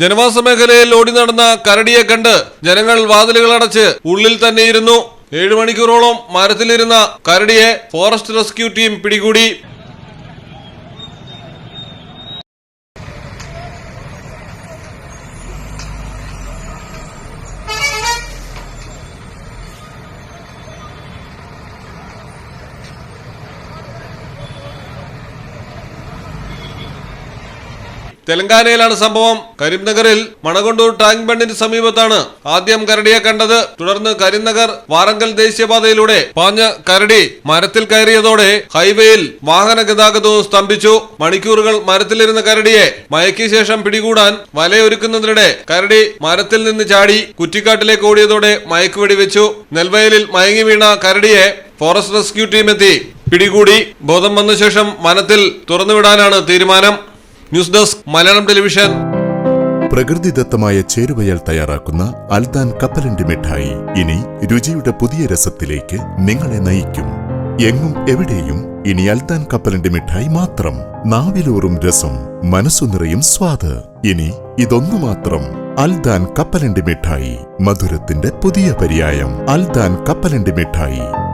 ജനവാസ മേഖലയിൽ ഓടി നടന്ന കരടിയെ കണ്ട് ജനങ്ങൾ വാതിലുകൾ അടച്ച് ഉള്ളിൽ തന്നെയിരുന്നു. ഏഴു മണിക്കൂറോളം മരത്തിലിരുന്ന കരടിയെ ഫോറസ്റ്റ് റെസ്ക്യൂ ടീം പിടികൂടി. തെലങ്കാനയിലാണ് സംഭവം. കരിംനഗറിൽ മണകൊണ്ടൂർ ടാങ്ക് ബണ്ടിന് സമീപത്താണ് ആദ്യം കരടിയെ കണ്ടത്. തുടർന്ന് കരിംനഗർ വാറങ്കൽ ദേശീയപാതയിലൂടെ പാഞ്ഞ കരടി മരത്തിൽ കയറിയതോടെ ഹൈവേയിൽ വാഹന ഗതാഗതവും സ്തംഭിച്ചു. മണിക്കൂറുകൾ മരത്തിലിരുന്ന കരടിയെ മയക്കിയ ശേഷം പിടികൂടാൻ വലയൊരുക്കുന്നതിനിടെ കരടി മരത്തിൽ നിന്ന് ചാടി കുറ്റിക്കാട്ടിലേക്ക് ഓടിയതോടെ മയക്കുവെടി വെച്ചു നെൽവയലിൽ മയങ്ങി വീണ കരടിയെ ഫോറസ്റ്റ് റെസ്ക്യൂ ടീം എത്തി. പിടികൂടി. ബോധം വന്ന ശേഷം വനത്തിൽ തുറന്നുവിടാനാണ് തീരുമാനം. News desk Malayalam television. പ്രകൃതിദത്തമായ ചേരുവയൽ തയ്യാറാക്കുന്ന അൽദാൻ കപ്പലണ്ടി മിഠായി. ഇനി രുചിയുടെ പുതിയ രസത്തിലേക്ക് നിങ്ങളെ നയിക്കും. എങ്ങും എവിടെയും ഇനി അൽദാൻ കപ്പലണ്ടി മിഠായി മാത്രം. നാവിലൂറും രസം മനസ്സു നിറയും സ്വാദ്. ഇനി ഇതൊന്നു മാത്രം. അൽദാൻ കപ്പലണ്ടി മിഠായി മധുരത്തിന്റെ പുതിയ പര്യായം. അൽദാൻ കപ്പലണ്ടി മിഠായി.